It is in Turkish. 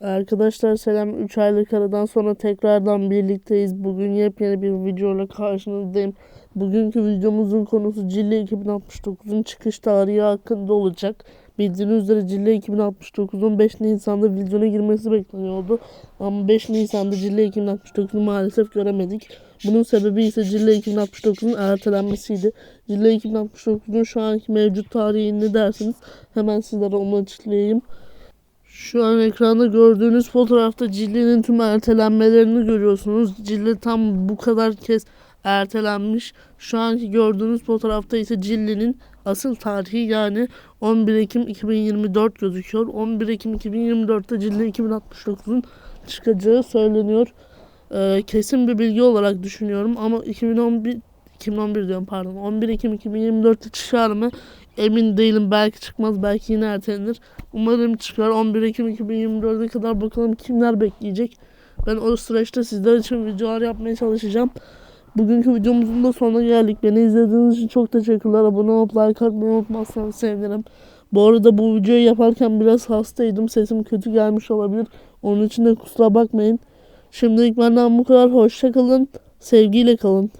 Arkadaşlar selam 3 aylık aradan sonra tekrardan birlikteyiz. Bugün yepyeni bir videoyla karşınızdayım. Bugünkü videomuzun konusu Cille 2069'un çıkış tarihi hakkında olacak. Bildiğiniz üzere Cille 2069'un 5 Nisan'da vizyona girmesi bekleniyordu. Ama 5 Nisan'da Cille 2069'u maalesef göremedik. Bunun sebebi ise Cille 2069'un ertelenmesiydi. Cille 2069'un şu anki mevcut tarihi ne dersiniz? Hemen sizlere onu açıklayayım. Şu an ekranda gördüğünüz fotoğrafta Cille'nin tüm ertelenmelerini görüyorsunuz. Cille tam bu kadar kez ertelenmiş. Şu anki gördüğünüz fotoğrafta ise Cille'nin asıl tarihi yani 11 Ekim 2024 gözüküyor. 11 Ekim 2024'te Cille 2069'un çıkacağı söyleniyor. Ee, kesin bir bilgi olarak düşünüyorum ama 2011 2011 diyorum pardon. 11 Ekim 2024'te çıkar mı? Emin değilim. Belki çıkmaz belki yine ertelenir. Umarım çıkar. 11 Ekim 2024'e kadar bakalım kimler bekleyecek. Ben o süreçte sizler için videolar yapmaya çalışacağım. Bugünkü videomuzun da sonuna geldik. Beni izlediğiniz için çok teşekkürler. Abone olup like atmayı unutmazsanız sevinirim. Bu arada bu videoyu yaparken biraz hastaydım. Sesim kötü gelmiş olabilir. Onun için de kusura bakmayın. Şimdilik benden bu kadar. Hoşça kalın. Sevgiyle kalın.